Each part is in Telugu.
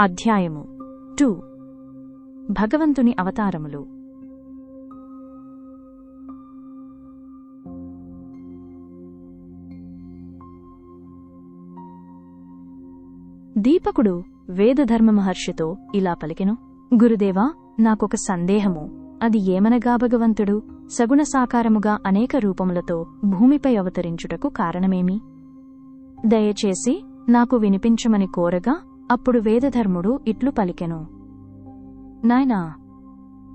అధ్యాయము. టూ. భగవంతుని అవతారములు. దీపకుడు వేదధర్మ మహర్షితో ఇలా పలికెను గురుదేవా నాకొక సందేహము. అది ఏమనగా భగవంతుడు? సగుణ సాకారముగా అనేక రూపములతో భూమిపై అవతరించుటకు కారణమేమి? దయచేసి నాకు వినిపించమని కోరగా అప్పుడు వేదధర్ముడు ఇట్లు పలికెను. నాయనా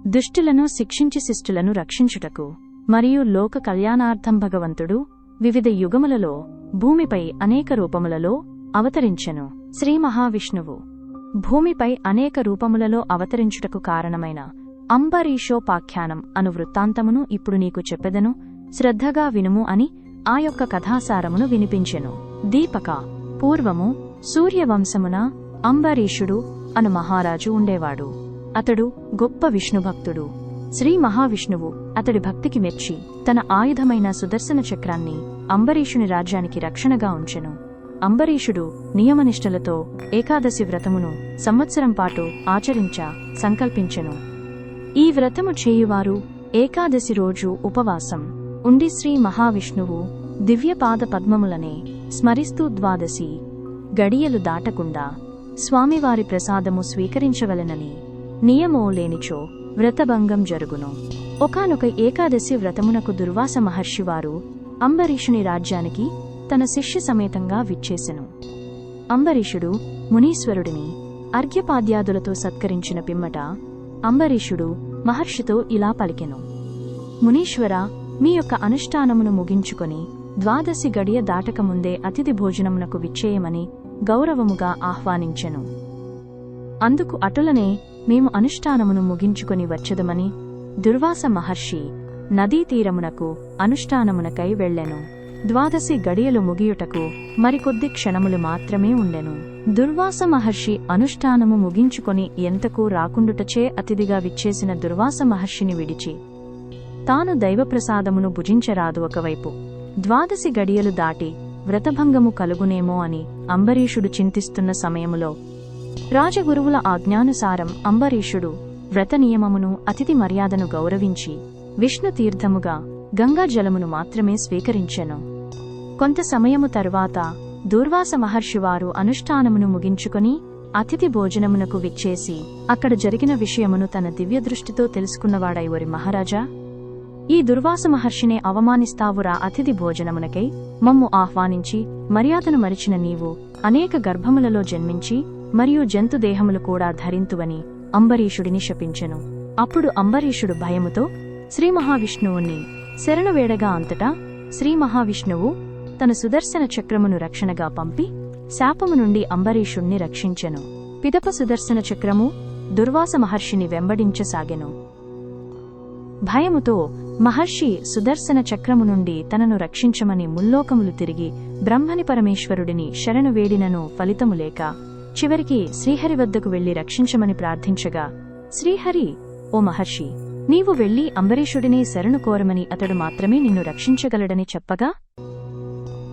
దుష్టులను శిక్షించి శిష్టులను రక్షించుటకు మరియు లోక కళ్యాణార్థం భగవంతుడు వివిధ యుగములలో భూమిపై అనేక రూపములలో అవతరించెను. శ్రీ మహావిష్ణువు భూమిపై అనేక రూపములలో అవతరించుటకు కారణమైన అంబరీషోపాఖ్యానం అను వృత్తాంతమును ఇప్పుడు నీకు చెప్పెదను. శ్రద్ధగా వినుము అని ఆ యొక్క కథాసారమును వినిపించెను. దీపక పూర్వము సూర్యవంశమున అంబరీషుడు అను మహారాజు ఉండేవాడు. అతడు గొప్ప విష్ణుభక్తుడు. శ్రీ మహావిష్ణువు అతడి భక్తికి మెచ్చి తన ఆయుధమైన సుదర్శన చక్రాన్ని అంబరీషుని రాజ్యానికి రక్షణగా ఉంచెను. అంబరీషుడు నియమనిష్టలతో ఏకాదశి వ్రతమును సంవత్సరం పాటు ఆచరించ సంకల్పించెను. ఈ వ్రతము చేయువారు ఏకాదశి రోజు ఉపవాసం ఉండి శ్రీ మహావిష్ణువు దివ్యపాద పద్మములనే స్మరిస్తూ ద్వాదశి గడియలు దాటకుండా స్వామివారి ప్రసాదము స్వీకరించవలెనని నియమో లేనిచో వ్రతభంగం జరుగును. ఒకానొక ఏకాదశి వ్రతమునకు దుర్వాస మహర్షివారు అంబరీషుని రాజ్యానికి తన శిష్య సమేతంగా విచ్చేసెను. అంబరీషుడు మునీశ్వరుడిని అర్ఘ్యపాద్యాదులతో సత్కరించిన పిమ్మట అంబరీషుడు మహర్షితో ఇలా పలికెను. మునీశ్వర మీ యొక్క అనుష్ఠానమును ముగించుకొని ద్వాదశి గడియ దాటకముందే అతిథి భోజనమునకు విచ్చేయమని గౌరవముగా ఆహ్వానించెను. అందుకు అటులనే మేము అనుష్ఠానమును ముగించుకొని వచ్చదమని దుర్వాస మహర్షి నదీ తీరమునకు అనుష్ఠానమునకై వెళ్ళెను. ద్వాదశి గడియలు ముగియుటకు మరికొద్ది క్షణములు మాత్రమే ఉండెను. దుర్వాస మహర్షి అనుష్ఠానము ముగించుకొని ఎంతకు రాకుండుటచే అతిథిగా విచ్చేసిన దుర్వాస మహర్షిని విడిచి తాను దైవప్రసాదమును భుజించరాదు ఒకవైపు. ద్వాదశి గడియలు దాటి వ్రతభంగము కలుగునేమో అని అంబరీషుడు చింతిస్తున్న సమయములో రాజగురువుల ఆజ్ఞానుసారం అంబరీషుడు వ్రత నియమమును అతిథి మర్యాదను గౌరవించి విష్ణు తీర్థముగా గంగా జలమును మాత్రమే స్వీకరించెను. కొంత సమయము తరువాత దూర్వాస మహర్షివారు అనుష్ఠానమును ముగించుకొని అతిథి భోజనమునకు విచ్చేసి అక్కడ జరిగిన విషయమును తన దివ్యదృష్టితో తెలుసుకున్నవాడై ఒరి మహారాజా. ఈ దుర్వాస మహర్షినే అవమానిస్తావురా అతిథి భోజనమునకై. మమ్ము ఆహ్వానించి మర్యాదను మరిచిన నీవు అనేక గర్భములలో జన్మించి మరియు జంతుదేహములు కూడా ధరింతువని అంబరీషుడిని శపించెను. అప్పుడు అంబరీషుడు భయముతో శ్రీ మహావిష్ణువుని శరణవేడగా అంతటా శ్రీ మహావిష్ణువు తన సుదర్శన చక్రమును రక్షణగా పంపి శాపము నుండి అంబరీషుణ్ణి రక్షించెను. పిదప సుదర్శన చక్రము దుర్వాస మహర్షిని వెంబడించసాగెను. భయముతో మహర్షి సుదర్శన చక్రము నుండి తనను రక్షించమని ముల్లోకములు తిరిగి బ్రహ్మని పరమేశ్వరుడిని శరణు వేడినను ఫలితము లేక చివరికి శ్రీహరి వద్దకు వెళ్ళి రక్షించమని ప్రార్థించగా శ్రీహరి ఓ మహర్షి నీవు వెళ్ళి అంబరీషుడినే శరణు కోరమని అతడు మాత్రమే నిన్ను రక్షించగలడని చెప్పగా?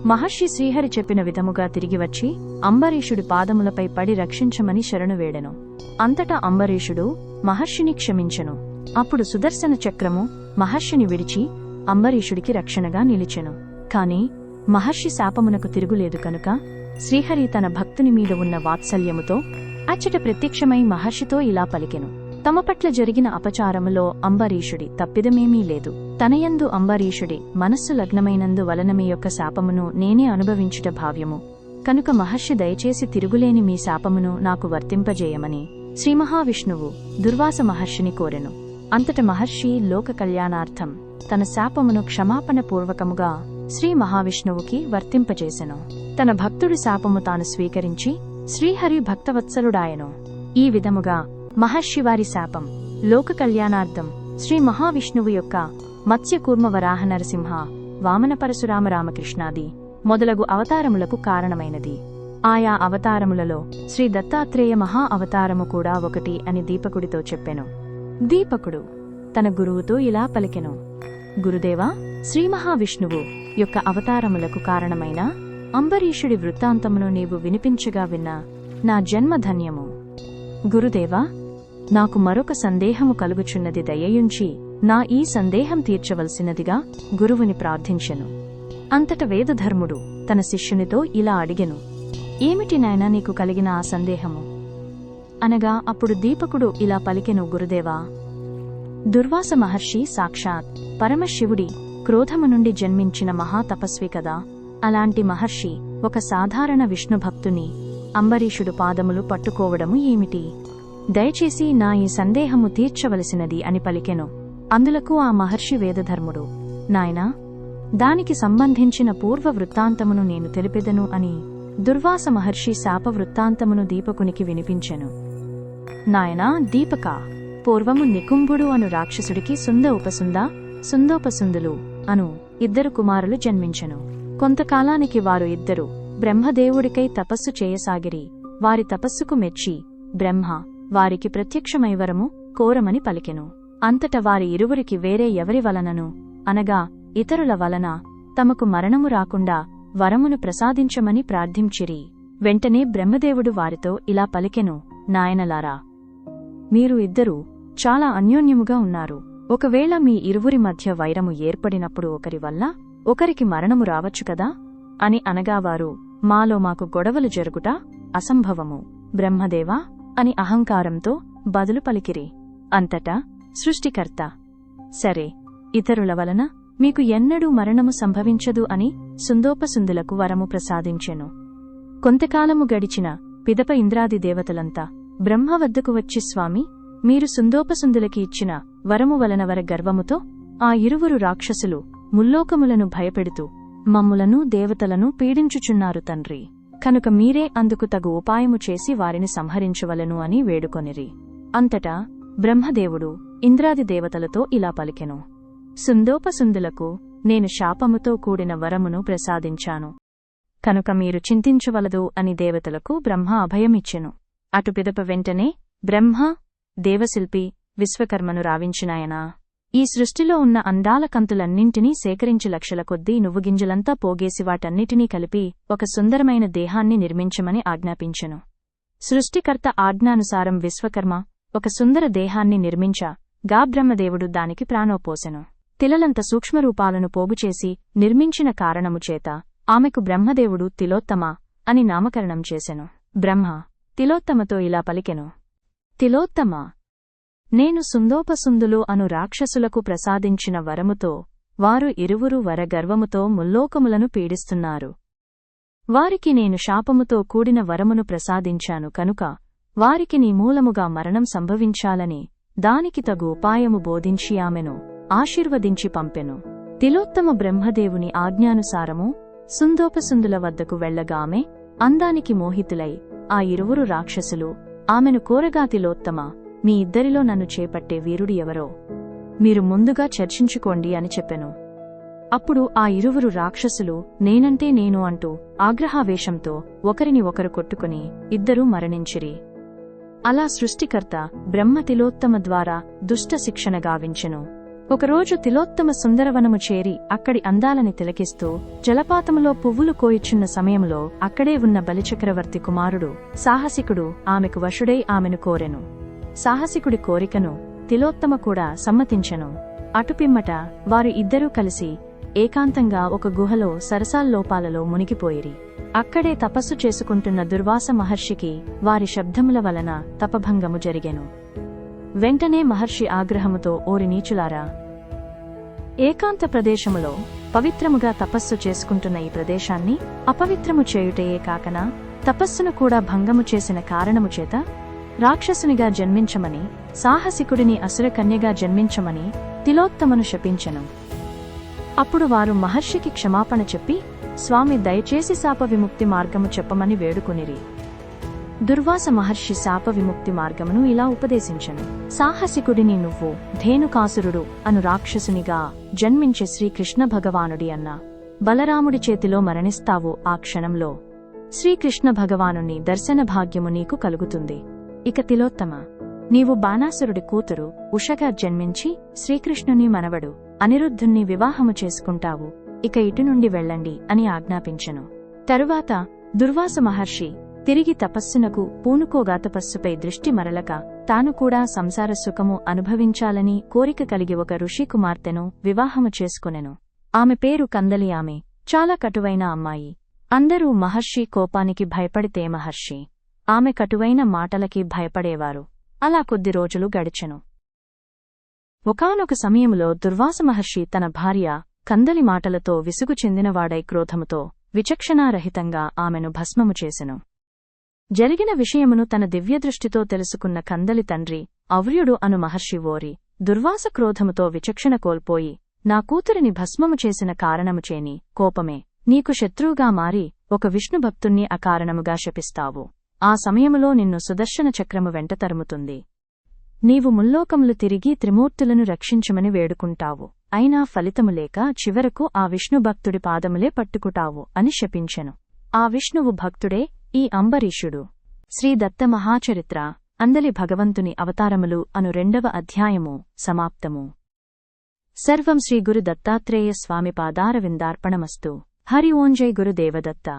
మహర్షి శ్రీహరి చెప్పిన విధముగా తిరిగి వచ్చి అంబరీషుడి పాదములపై పడి రక్షించమని శరణు వేడెను. అంతటా అంబరీషుడు మహర్షిని క్షమించెను. అప్పుడు సుదర్శన చక్రము మహర్షిని విడిచి అంబరీషుడికి రక్షణగా నిలిచెను. కాని మహర్షి శాపమునకు తిరుగులేదు కనుక శ్రీహరి తన భక్తుని మీద ఉన్న వాత్సల్యముతో అచ్చట ప్రత్యక్షమై మహర్షితో ఇలా పలికెను. తమ పట్ల జరిగిన అపచారములో అంబరీషుడి తప్పిదమేమీ లేదు. తనయందు అంబరీషుడి మనస్సు లగ్నమైనందు వలన మీ యొక్క శాపమును నేనే అనుభవించుట భావ్యము. కనుక మహర్షి దయచేసి తిరుగులేని మీ శాపమును నాకు వర్తింపజేయమని శ్రీ మహావిష్ణువు దుర్వాస మహర్షిని కోరెను. అంతట మహర్షి లోక కళ్యాణార్థం తన శాపమును క్షమాపణ పూర్వకముగా శ్రీ మహావిష్ణువుకి వర్తింపజేసెను. తన భక్తుడి శాపము తాను స్వీకరించి శ్రీహరి భక్తవత్సలుడాయను. ఈ విధముగా మహర్షివారి శాపం లోక కళ్యాణార్థం శ్రీ మహావిష్ణువు యొక్క మత్స్యకూర్మ వరాహ నరసింహ వామన పరశురామ రామకృష్ణాది మొదలగు అవతారములకు కారణమైనది. ఆయా అవతారములలో శ్రీ దత్తాత్రేయ మహా అవతారము కూడా ఒకటి అని దీపకుడితో చెప్పెను. దీపకుడు తన గురువుతో ఇలా పలికెను. గురుదేవా శ్రీ మహావిష్ణువు యొక్క అవతారములకు కారణమైన అంబరీషుడి వృత్తాంతమును నీవు వినిపించగా విన్న నా జన్మ ధన్యము గురుదేవా నాకు మరొక సందేహము కలుగుచున్నది దయయుంచి నా ఈ సందేహం తీర్చవలసినదిగా గురువుని ప్రార్థించెను. అంతట వేదధర్ముడు తన శిష్యునితో ఇలా అడిగెను. ఏమిటి నాయనా నీకు కలిగిన ఆ సందేహము? అనగా అప్పుడు దీపకుడు ఇలా పలికెను గురుదేవా దుర్వాస మహర్షి సాక్షాత్ పరమశివుడి క్రోధము నుండి జన్మించిన మహాతపస్వి కదా. అలాంటి మహర్షి ఒక సాధారణ విష్ణు భక్తుని అంబరీషుడు పాదములు పట్టుకోవడము ఏమిటి? దయచేసి నా ఈ సందేహము తీర్చవలసినది అని పలికెను. అందులకు ఆ మహర్షి వేదధర్ముడు నాయనా దానికి సంబంధించిన పూర్వ వృత్తాంతమును నేను తెలిపెదను అని దుర్వాస మహర్షి శాప వృత్తాంతమును దీపకునికి వినిపించెను. నాయనా దీపక పూర్వము నికుంభుడు అను రాక్షసుడికి సుంద ఉపసుంద సుందోపసుందులు అను ఇద్దరు కుమారులు జన్మించెను. కొంతకాలానికి వారు ఇద్దరు బ్రహ్మదేవుడికై తపస్సు చేయసాగిరి. వారి తపస్సుకు మెచ్చి బ్రహ్మ వారికి ప్రత్యక్షమైవరము కోరమని పలికెను. అంతట వారి ఇరువురికి వేరే ఎవరి వలనను? అనగా ఇతరుల వలన తమకు మరణము రాకుండా వరమును ప్రసాదించమని ప్రార్థించిరి. వెంటనే బ్రహ్మదేవుడు వారితో ఇలా పలికెను. నాయనలారా మీరు ఇద్దరూ చాలా అన్యోన్యముగా ఉన్నారు. ఒకవేళ మీ ఇరువురి మధ్య వైరము ఏర్పడినప్పుడు ఒకరి వల్ల ఒకరికి మరణము రావచ్చు కదా? అని అనగావారు మాలో మాకు గొడవలు జరుగుట అసంభవము. బ్రహ్మదేవా అని అహంకారంతో బదులు పలికిరి. అంతటా సృష్టికర్త. సరే ఇతరుల వలన మీకు ఎన్నడూ మరణము సంభవించదు అని సుందోపసుందులకు వరము ప్రసాదించెను. కొంతకాలము గడిచిన పిదప ఇంద్రాది దేవతలంతా బ్రహ్మ వద్దకు వచ్చి స్వామి మీరు సుందోపసుందులకి ఇచ్చిన వరము వలన వర గర్వముతో ఆ ఇరువురు రాక్షసులు ముల్లోకములను భయపెడుతూ మమ్ములను దేవతలను పీడించుచున్నారు తండ్రి. కనుక మీరే అందుకు తగు ఉపాయము చేసి వారిని సంహరించవలను అని వేడుకొనిరి. అంతటా బ్రహ్మదేవుడు ఇంద్రాది దేవతలతో ఇలా పలికెను. సుందోపసుందులకు నేను శాపముతో కూడిన వరమును ప్రసాదించాను. కనుక మీరు చింతించవలదు అని దేవతలకు బ్రహ్మ అభయమిచ్చెను. అటు పిదప వెంటనే బ్రహ్మ దేవశిల్పి విశ్వకర్మను రావించినాయనా? ఈ సృష్టిలో ఉన్న అందాల కంతులన్నింటినీ సేకరించి లక్షల కొద్దీ నువ్వుగింజలంతా పోగేసి వాటన్నిటినీ కలిపి ఒక సుందరమైన దేహాన్ని నిర్మించమని ఆజ్ఞాపించెను. సృష్టికర్త ఆజ్ఞానుసారం విశ్వకర్మ ఒక సుందర దేహాన్ని నిర్మించా గా బ్రహ్మదేవుడు దానికి ప్రాణోపోసెను తిలలంత సూక్ష్మరూపాలను పోగుచేసి నిర్మించిన కారణముచేత ఆమెకు బ్రహ్మదేవుడు తిలోత్తమ అని నామకరణం చేసెను. బ్రహ్మ తిలోత్తమతో ఇలా పలికెను. తిలోత్తమ నేను సుందోపసుందులు అను రాక్షసులకు ప్రసాదించిన వరముతో వారు ఇరువురు వరగర్వముతో ముల్లోకములను పీడిస్తున్నారు. వారికి నేను శాపముతో కూడిన వరమును ప్రసాదించాను కనుక వారికి నీ మూలముగా మరణం సంభవించాలని దానికి తగు ఉపాయము బోధించి ఆమెను ఆశీర్వదించి పంపెను. తిలోత్తమ బ్రహ్మదేవుని ఆజ్ఞానుసారము సుందోపసుందుల వద్దకు వెళ్ళగామె అందానికి మోహితులై ఆ ఇరువురు రాక్షసులు ఆమెను కోరగా తిలోత్తమ మీ ఇద్దరిలో నన్ను చేపట్టే వీరుడు ఎవరో? మీరు ముందుగా చర్చించుకోండి అని చెప్పెను. అప్పుడు ఆ ఇరువురు రాక్షసులు నేనంటే నేను అంటూ ఆగ్రహావేశంతో ఒకరిని ఒకరు కొట్టుకుని ఇద్దరూ మరణించిరి. అలా సృష్టికర్త బ్రహ్మ తిలోత్తమ ద్వారా దుష్ట శిక్షణ గావించెను. ఒకరోజు తిలోత్తమ సుందరవనము చేరి అక్కడి అందాలని తిలకిస్తూ జలపాతములో పువ్వులు కోయిచున్న సమయంలో అక్కడే ఉన్న బలిచక్రవర్తి కుమారుడు సాహసికుడు ఆమెకు వశుడై ఆమెను కోరెను. సాహసికుడి కోరికను తిలోత్తమ కూడా సమ్మతించెను. అటుపిమ్మట వారు ఇద్దరూ కలిసి ఏకాంతంగా ఒక గుహలో సరసాల్లోపాలలో మునిగిపోయిరి. అక్కడే తపస్సు చేసుకుంటున్న దుర్వాస మహర్షికి వారి శబ్దముల వలన తపభంగము జరిగెను. వెంటనే మహర్షి ఆగ్రహముతో ఓరి నీచులారా ఏకాంత ప్రదేశములో పవిత్రముగా తపస్సు చేసుకుంటున్న ఈ ప్రదేశాన్ని అపవిత్రము చేయుటయే కాకనా? తపస్సును కూడా భంగము చేసిన కారణము చేత రాక్షసునిగా జన్మించమని సాహసికుడిని అసురకన్యగా జన్మించమని తిలోత్తమను శపించను. అప్పుడు వారు మహర్షికి క్షమాపణ చెప్పి స్వామి దయచేసి శాప విముక్తి మార్గము చెప్పమని వేడుకునిరి. దుర్వాస మహర్షి శాప విముక్తి మార్గమును ఇలా ఉపదేశించను. సాహసికుడిని నువ్వు ధేనుకాసురుడు అను రాక్షసునిగా జన్మించే శ్రీకృష్ణ భగవానుడి అన్న. బలరాముడి చేతిలో మరణిస్తావు ఆ క్షణంలో. శ్రీకృష్ణ భగవానుని దర్శన భాగ్యము నీకు కలుగుతుంది. ఇక తిలోత్తమ నీవు బాణాసురుడి కూతురు ఉషగా జన్మించి శ్రీకృష్ణుని మనవడు అనిరుద్ధుణ్ణి వివాహము చేసుకుంటావు. ఇక ఇటు నుండి వెళ్ళండి అని ఆజ్ఞాపించెను. తరువాత దుర్వాస మహర్షి తిరిగి తపస్సునకు పూనుకోగా తపస్సుపై దృష్టి మరలక తాను కూడా సంసార సుఖము అనుభవించాలని కోరిక కలిగి ఒక ఋషి కుమార్తెను వివాహము చేసుకునెను. ఆమె పేరు కందలి ఆమె. చాలా కటువైన అమ్మాయి. అందరూ మహర్షి కోపానికి భయపడితే మహర్షి. ఆమె కటువైన మాటలకి భయపడేవారు. అలా కొద్ది రోజులు గడిచెను. ఒకానొక సమయంలో దుర్వాస మహర్షి తన భార్య కందలి మాటలతో విసుగు చెందినవాడై క్రోధముతో విచక్షణారహితంగా ఆమెను భస్మము చేసెను. జరిగిన విషయమును తన దివ్యదృష్టితో తెలుసుకున్న కందలి తండ్రి అవ్యుడు అను మహర్షి ఓరి దుర్వాస క్రోధముతో విచక్షణ కోల్పోయి నా కూతురిని భస్మము చేసిన కారణముచేని కోపమే నీకు శత్రువుగా మారి ఒక విష్ణుభక్తుణ్ణి అకారణముగా శపిస్తావు. ఆ సమయములో నిన్ను సుదర్శన చక్రము వెంట తరుముతుంది. నీవు ముల్లోకములు తిరిగి త్రిమూర్తులను రక్షించమని వేడుకుంటావు. అయినా ఫలితము లేక చివరకు ఆ విష్ణుభక్తుడి పాదములే పట్టుకుటావు అని శపించెను. ఆ విష్ణువు భక్తుడే ఈ అంబరీషుడు. శ్రీ దత్త మహాచరిత్ర అందలి భగవంతుని అవతారములు అను రెండవ అధ్యాయము సమాప్తము. సర్వం శ్రీ గురు దత్తాత్రేయ స్వామి పాదారవిందార్పణమస్తు. హరి ఓం జై గురుదేవదత్త